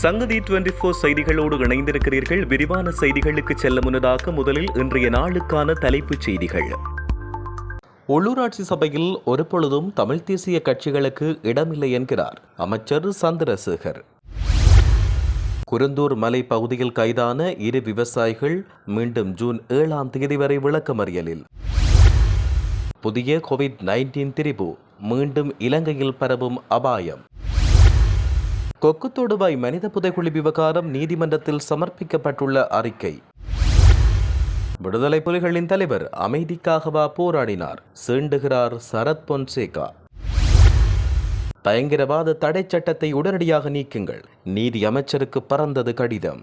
சங்கதி twenty four செய்திகளோடு இணைந்திருக்கிறீர்கள். விரிவான செய்திகளுக்கு செல்ல முன்னதாக முதலில் இன்றைய நாளுக்கான தலைப்புச் செய்திகள். உள்ளூராட்சி சபையில் ஒருபொழுதும் தமிழ் தேசிய கட்சிகளுக்கு இடமில்லை என்கிறார் அமைச்சர் சந்திரசேகர். குருந்தூர் மலை பகுதியில் கைதான இரு விவசாயிகள் மீண்டும் ஜூன் ஏழாம் தேதி வரை விளக்கமறியலில். புதிய கோவிட் நைன்டீன் திரிபு மீண்டும் இலங்கையில் பரவும் அபாயம். கொக்கு தொடுவாய் மனித புதைக்குழி விவகாரம் நீதிமன்றத்தில் சமர்ப்பிக்கப்பட்டுள்ள அறிக்கை. விடுதலை புலிகளின் தலைவர் அமைதிக்காகவா போராடினார். சீண்டுகிறார் சரத் பொன்சேகா. பயங்கரவாத தடை சட்டத்தை உடனடியாக நீக்குங்கள். நீதி அமைச்சருக்கு பறந்தது கடிதம்.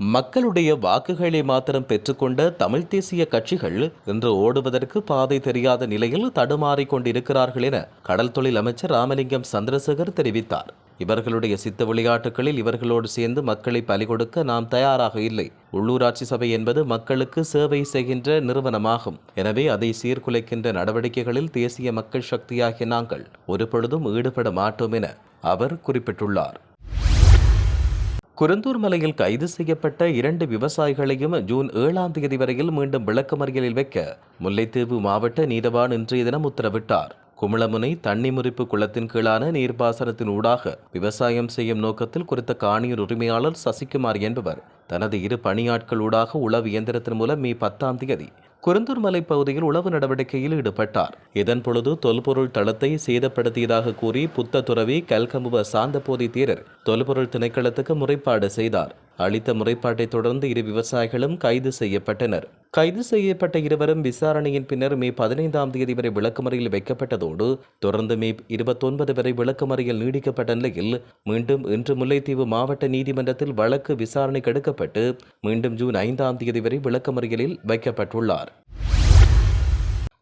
மக்களுடைய வாக்குகளை மாத்திரம் பெற்றுக்கொண்ட தமிழ் தேசிய கட்சிகள் இன்று ஓடுவதற்கு பாதை தெரியாத நிலையில் தடுமாறிக் கொண்டிருக்கிறார்கள் என கடல் தொழில் அமைச்சர் ராமலிங்கம் சந்திரசேகர் தெரிவித்தார். இவர்களுடைய சித்த விளையாட்டுகளில் இவர்களோடு சேர்ந்து மக்களை பலி கொடுக்க நாம் தயாராக இல்லை. உள்ளூராட்சி சபை என்பது மக்களுக்கு சேவை செய்கின்ற நிறுவனமாகும். எனவே அதை சீர்குலைக்கின்ற நடவடிக்கைகளில் தேசிய மக்கள் சக்தியாகிய நாங்கள் ஒருபொழுதும் ஈடுபட மாட்டோம் என அவர் குறிப்பிட்டுள்ளார். குருந்தூர் மலையில் கைது செய்யப்பட்ட இரண்டு விவசாயிகளையும் ஜூன் ஏழாம் தேதி வரையில் மீண்டும் விளக்கமறியலில் வைக்க முல்லைத்தீவு மாவட்ட நீதவான் இன்றைய தினம் உத்தரவிட்டார். குமிளமுனை தண்ணி முறிப்பு குளத்தின் கீழான நீர்ப்பாசனத்தின் ஊடாக விவசாயம் செய்யும் நோக்கத்தில் குறித்த காணியின் உரிமையாளர் சசிகுமார் என்பவர் தனது இரு பணியாட்கள் ஊடாக உளவு இயந்திரத்தின் மூலம் மே பத்தாம் தேதி குருந்தூர் மலை பகுதியில் உளவு நடவடிக்கையில் ஈடுபட்டார். இதன் பொழுது தொல்பொருள் தளத்தை சேதப்படுத்தியதாக கூறி புத்த துறவி கல்கம்புவ சாந்தபோதி தேரர் தொல்பொருள் திணைக்களத்துக்கு முறைப்பாடு செய்தார். அளித்த முறைப்பாட்டை தொடர்ந்து இரு விவசாயிகளும் கைது செய்யப்பட்டனர். கைது செய்யப்பட்ட இருவரும் விசாரணையின் பின்னர் மே பதினைந்தாம் தேதி வரை விளக்குமறையில் வைக்கப்பட்டதோடு தொடர்ந்து மே இருபத்தொன்பது வரை விளக்குமறையில் நீடிக்கப்பட்ட நிலையில் மீண்டும் இன்று முல்லைத்தீவு மாவட்ட நீதிமன்றத்தில் வழக்கு விசாரணைக்கு எடுக்கப்பட்டு மீண்டும் ஜூன் ஐந்தாம் தேதி வரை விளக்கமறியலில் வைக்கப்பட்டுள்ளார்.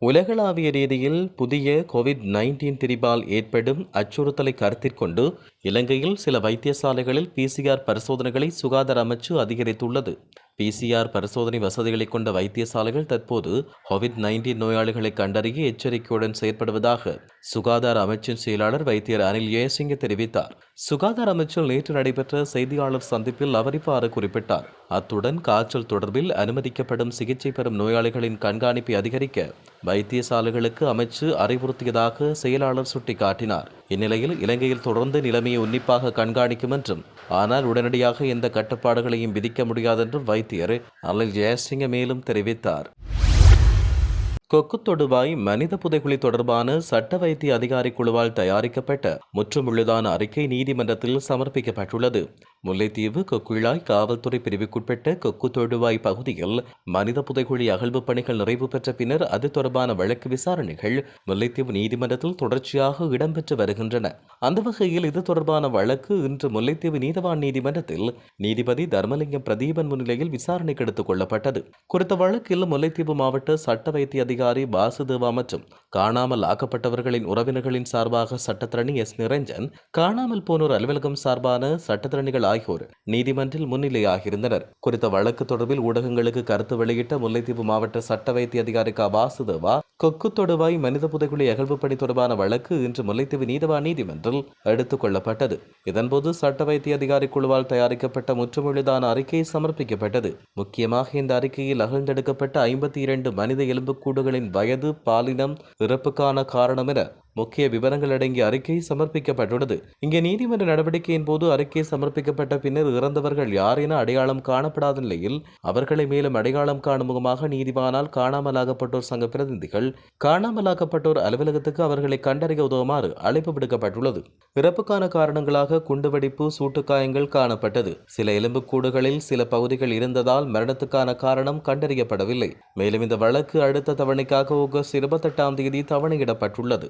உலகளாவிய ரீதியில் புதிய கோவிட் நைன்டீன் திரிபால் ஏற்படும் அச்சுறுத்தலை கருத்திற்கொண்டு இலங்கையில் சில வைத்தியசாலைகளில் பிசிஆர் பரிசோதனைகளை சுகாதார அமைச்சு அதிகரித்துள்ளது. பிசிஆர் பரிசோதனை வசதிகளை கொண்ட வைத்தியசாலைகள் தற்போது கோவிட் நைன்டீன் நோயாளிகளை கண்டறிய எச்சரிக்கையுடன் செயற்படுவதாக சுகாதார அமைச்சின் செயலாளர் வைத்தியர் அனில் ஜெயசிங்க தெரிவித்தார். சுகாதார அமைச்சில் நேற்று நடைபெற்ற செய்தியாளர் சந்திப்பில் அவர் இவ்வாறு குறிப்பிட்டார். அத்துடன் காய்ச்சல் தொடர்பில் அனுமதிக்கப்படும் சிகிச்சை பெறும் நோயாளிகளின் கண்காணிப்பை அதிகரிக்க வைத்தியசாலைகளுக்கு அமைச்சு அறிவுறுத்தியதாக செயலாளர் சுட்டிக்காட்டினார். இந்நிலையில் இலங்கையில் தொடர்ந்து நிலைமையை உன்னிப்பாக கண்காணிக்கும் என்றும் ஆனால் உடனடியாக எந்த கட்டுப்பாடுகளையும் விதிக்க முடியாதென்றும் வைத்தியர் அலில் ஜெயசிங்க மேலும் தெரிவித்தார். கொக்கு தொடுவாய் மனித புதைகுழி தொடர்பான சட்ட வைத்திய அதிகாரி குழுவால் தயாரிக்கப்பட்ட முற்றுமுழுதான அறிக்கை நீதிமன்றத்தில் சமர்ப்பிக்கப்பட்டுள்ளது. முல்லைத்தீவு கொக்குழாய் காவல்துறை பிரிவுக்குட்பட்ட கொக்கு தொடுவாய் பகுதியில் மனித புதைகுழி அகழ்வு பணிகள் நிறைவு பெற்ற பின்னர் அது தொடர்பான வழக்கு விசாரணைகள் முல்லைத்தீவு நீதிமன்றத்தில் தொடர்ச்சியாக இடம்பெற்று வருகின்றன. அந்த வகையில் இது தொடர்பான வழக்கு இன்று முல்லைத்தீவு நீதவான் நீதிமன்றத்தில் நீதிபதி தர்மலிங்கம் பிரதீபன் முன்னிலையில் விசாரணைக்கு எடுத்துக் கொள்ளப்பட்டது. குறித்த வழக்கில் முல்லைத்தீவு மாவட்ட சட்ட வைத்திய அதிகாரி பாசுதேவா மற்றும் காணாமல் ஆக்கப்பட்டவர்களின் உறவினர்களின் சார்பாக சட்டத்திரணி எஸ். நிரஞ்சன் காணாமல் போனோர் அலுவலகம் சார்பான சட்டத்திரணிகள் ஆகியோர் நீதிமன்றில் முன்னிலையாகியிருந்தனர் குறித்த வழக்கு தொடர்பில் ஊடகங்களுக்கு கருத்து வெளியிட்ட முல்லைத்தீவு மாவட்ட சட்ட வைத்திய அதிகாரி க. வாசுதேவா கொக்கு தொடுவாய் மனித புதைகுழி அகழ்வுப்பணி பணி தொடர்பான வழக்கு இன்று முல்லைத்தீவு நீதவா நீதிமன்றில் எடுத்துக் கொள்ளப்பட்டது. இதன்போது சட்ட வைத்திய அதிகாரி குழுவால் தயாரிக்கப்பட்ட முற்றுமுழுதான அறிக்கை சமர்ப்பிக்கப்பட்டது. முக்கியமாக இந்த அறிக்கையில் அகழ்ந்தெடுக்கப்பட்ட ஐம்பத்தி இரண்டு மனித எலும்புக்கூடுகளின் வயது பாலினம் இறப்புக்கான காரணம் என முக்கிய விவரங்கள் அடங்கிய அறிக்கை சமர்ப்பிக்கப்பட்டுள்ளது. இங்கே நீதிமன்ற நடவடிக்கையின் போது அறிக்கை சமர்ப்பிக்கப்பட்ட பின்னர் இறந்தவர்கள் யார் என அடையாளம் காணப்படாத நிலையில் அவர்களை மேலும் அடையாளம் காணும் முகமாக நீதிவானால் காணாமலாகப்பட்டோர் சங்க பிரதிநிதிகள் காணாமலாக்கப்பட்டோர் அலுவலகத்துக்கு அவர்களை கண்டறிய உதவுமாறு அழைப்பு விடுக்கப்பட்டுள்ளது. இறப்புக்கான காரணங்களாக குண்டுவெடிப்பு சூட்டுக்காயங்கள் காணப்பட்டது. சில எலும்புக்கூடுகளில் சில பகுதிகள் இருந்ததால் மரணத்துக்கான காரணம் கண்டறியப்படவில்லை. மேலும் இந்த வழக்கு அடுத்த தவணைக்காக ஆகஸ்ட் இருபத்தெட்டாம் தேதி தவணையிடப்பட்டுள்ளது.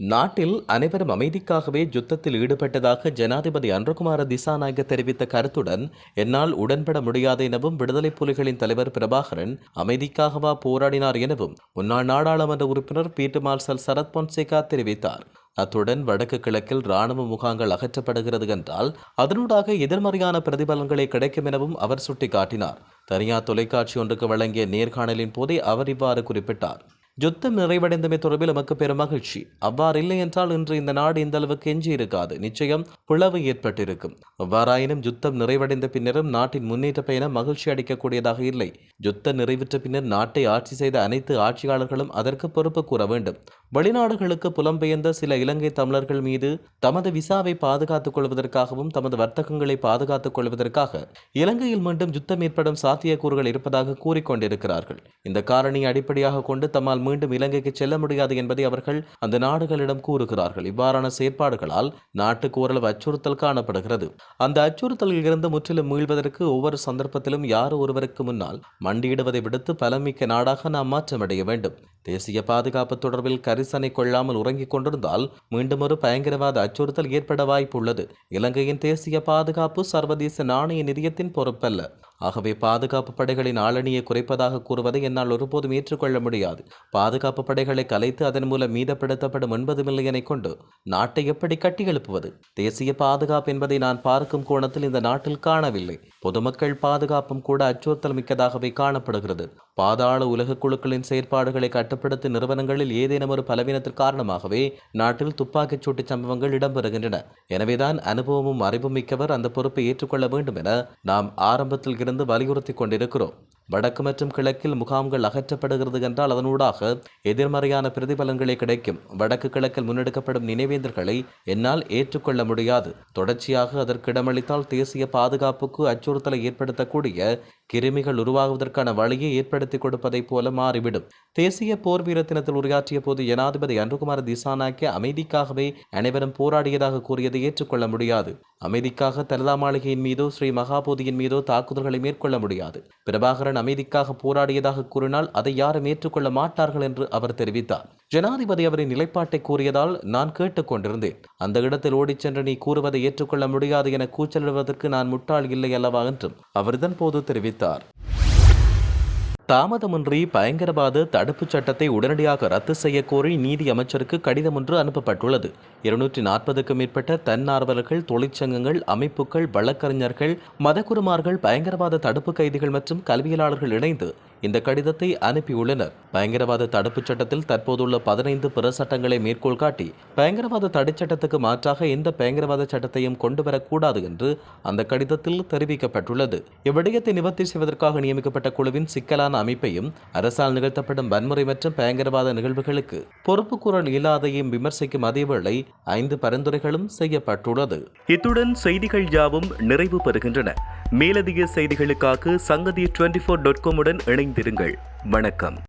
நாட்டில் அனைவரும் அமைதிக்காகவே யுத்தத்தில் ஈடுபட்டதாக ஜனாதிபதி அன்றகுமார திசாநாயக தெரிவித்த கருத்துடன் என்னால் உடன்பட முடியாது எனவும் விடுதலை புலிகளின் தலைவர் பிரபாகரன் அமைதிக்காகவா போராடினார் எனவும் முன்னாள் நாடாளுமன்ற உறுப்பினர் பீட்டர் மார்சல் சரத் பொன்சேகா தெரிவித்தார். அத்துடன் வடக்கு கிழக்கில் ராணுவ முகாங்கள் அகற்றப்படுகிறது என்றால் அதனூடாக எதிர்மறையான பிரதிபலன்களை கிடைக்கும் எனவும் அவர் சுட்டிக்காட்டினார். தனியார் தொலைக்காட்சி ஒன்றுக்கு வழங்கிய நேர்காணலின் போதே அவர் இவ்வாறு குறிப்பிட்டார். யுத்தம் நிறைவடைந்தமை தொடர்பில் நமக்கு பெரும் மகிழ்ச்சி. அவ்வாறு இல்லை என்றால் இன்று இந்த நாடு இந்த அளவுக்கு எஞ்சி இருக்காது. நிச்சயம் பிளவு ஏற்பட்டிருக்கும். அவ்வாறாயினும் யுத்தம் நிறைவடைந்த பின்னரும் நாட்டின் முன்னேற்ற பயணம் மகிழ்ச்சி அளிக்கக்கூடியதாக இல்லை. யுத்தம் நிறைவுற்ற பின்னர் நாட்டை ஆட்சி செய்த அனைத்து ஆட்சியாளர்களும் அதற்கு பொறுப்பு கூற வேண்டும். வெளிநாடுகளுக்கு புலம்பெயர்ந்த சில இலங்கை தமிழர்கள் மீது தமது விசாவை பாதுகாத்துக் கொள்வதற்காகவும் தமது வர்த்தகங்களை பாதுகாத்துக் கொள்வதற்காக இலங்கையில் மீண்டும் யுத்தம் ஏற்படும் சாத்தியக்கூறுகள் இருப்பதாக கூறிக்கொண்டிருக்கிறார்கள் இந்த காரணியை அடிப்படையாக கொண்டு தம்மால் மீண்டும் இலங்கைக்கு செல்ல முடியாது என்பதை அவர்கள் அந்த நாடுகளிடம் கூறுகிறார்கள். இவ்வாறான செயற்பாடுகளால் நாட்டுக்கு ஓரளவு அச்சுறுத்தல் காணப்படுகிறது. அந்த அச்சுறுத்தலில் இருந்து முற்றிலும் மீள்வதற்கு ஒவ்வொரு சந்தர்ப்பத்திலும் யார் ஒருவருக்கு முன்னால் மண்டியிடுவதை விடுத்து பலமிக்க நாடாக நாம் மாற்றமடைய வேண்டும். தேசிய பாதுகாப்பு தொடர்பில் கரிசனை கொள்ளாமல் உறங்கிக் கொண்டிருந்தால் மீண்டும் ஒரு பயங்கரவாத அச்சுறுத்தல் ஏற்பட வாய்ப்புள்ளது இலங்கையின் தேசிய பாதுகாப்பு சர்வதேச நாணய நிதியத்தின் பொறுப்பல்ல. ஆகவே பாதுகாப்பு படைகளின் ஆளணியை குறைப்பதாக கூறுவதை என்னால் ஒருபோதும் ஏற்றுக்கொள்ள முடியாது. பாதுகாப்பு படைகளை கலைத்து அதன் மூலம் மீதப்படுத்தப்படும் ஒன்பது மில்லியனை கொண்டு நாட்டை எப்படி கட்டி எழுப்புவது? தேசிய பாதுகாப்பு என்பதை நான் பார்க்கும் கோணத்தில் இந்த நாட்டில் காணவில்லை. பொதுமக்கள் பாதுகாப்பும் கூட அச்சுறுத்தல் மிக்கதாகவே காணப்படுகிறது. பாதாள உலக குழுக்களின் செயற்பாடுகளை கட்டுப்படுத்தும் நிறுவனங்களில் ஏதேனும் ஒரு பலவீனத்தின் காரணமாகவே நாட்டில் துப்பாக்கிச் சூட்டு சம்பவங்கள் இடம்பெறுகின்றன. எனவேதான் அனுபவமும் அறிவும் மிக்கவர் அந்த பொறுப்பை ஏற்றுக்கொள்ள வேண்டும் என நாம் ஆரம்பத்தில் இருந்து வலியுறுத்தி கொண்டிருக்கிறோம். வடக்கு மற்றும் கிழக்கில் முகாம்கள் அகற்றப்படுகிறது என்றால் அதனூடாக எதிர்மறையான பிரதிபலன்களை கிடைக்கும். வடக்கு கிழக்கில் முன்னெடுக்கப்படும் நினைவேந்தர்களை என்னால் ஏற்றுக்கொள்ள முடியாது. தொடர்ச்சியாக அதற்கு இடமளித்தால் தேசிய பாதுகாப்புக்கு அச்சுறுத்தலை ஏற்படுத்தக்கூடிய கிருமிகள் உருவாகுவதற்கான வழியை ஏற்படுத்தி கொடுப்பதைப் போல மாறிவிடும். தேசிய போர் வீர தினத்தில் உரையாற்றிய போது ஜனாதிபதி அன்றுகுமார் திசானாக்கே அமைதிக்காகவே அனைவரும் போராடியதாக கூறியதை ஏற்றுக்கொள்ள முடியாது. அமைதிக்காக தலதா மாளிகையின் மீதோ ஸ்ரீ மகாபோதியின் மீதோ தாக்குதல்களை மேற்கொள்ள முடியாது. பிரபாகரன் அமைதிக்காக போராடியதாக கூறினால் அதை யாரும் ஏற்றுக்கொள்ள மாட்டார்கள் என்று அவர் தெரிவித்தார். ஜனாதிபதி அவரின் நிலைப்பாட்டை கூறியதால் நான் கேட்டுக்கொண்டிருந்தேன் அந்த இடத்தில் ஓடிச் சென்று நீ கூறுவதை ஏற்றுக்கொள்ள முடியாது என கூச்சலிடுவதற்கு நான் முட்டாள் இல்லை அல்லவா என்றும் அவர் இதன் போது தெரிவித்தார். தாமதமின்றி பயங்கரவாத தடுப்புச் சட்டத்தை உடனடியாக ரத்து செய்ய கோரி நீதி அமைச்சருக்கு கடிதம் ஒன்று அனுப்பப்பட்டுள்ளது. இருநூற்றி நாற்பதுக்கும் மேற்பட்ட தன்னார்வலர்கள் தொழிற்சங்கங்கள் அமைப்புகள் வழக்கறிஞர்கள் மதக்குருமார்கள் பயங்கரவாத தடுப்பு கைதிகள் மற்றும் கல்வியலாளர்கள் இணைந்து இந்த கடிதத்தை அனுப்பியுள்ளனர். பயங்கரவாத தடுப்புச் சட்டத்தில் தற்போதுள்ள பதினைந்து பிற சட்டங்களை மேற்கோள் காட்டி பயங்கரவாத தடைச் சட்டத்துக்கு மாற்றாக எந்த பயங்கரவாத சட்டத்தையும் கொண்டு வரக்கூடாது என்று அந்த கடிதத்தில் தெரிவிக்கப்பட்டுள்ளது. இவ்விடயத்தை நிவர்த்தி செய்வதற்காக நியமிக்கப்பட்ட குழுவின் சிக்கலான அமைப்பையும் அரசால் நிகழ்த்தப்படும் வன்முறை மற்றும் பயங்கரவாத நிகழ்வுகளுக்கு பொறுப்பு குரல் இல்லாதையும் விமர்சிக்கும் அதேவேளை ஐந்து பரிந்துரைகளும் செய்யப்பட்டுள்ளது. இத்துடன் செய்திகள் யாவும் நிறைவு பெறுகின்றன. மேலதிக செய்திகளுக்காக சங்கதி டுவெண்டி ஃபோர் டாட் காமுடன் இணைந்திருங்கள். வணக்கம்.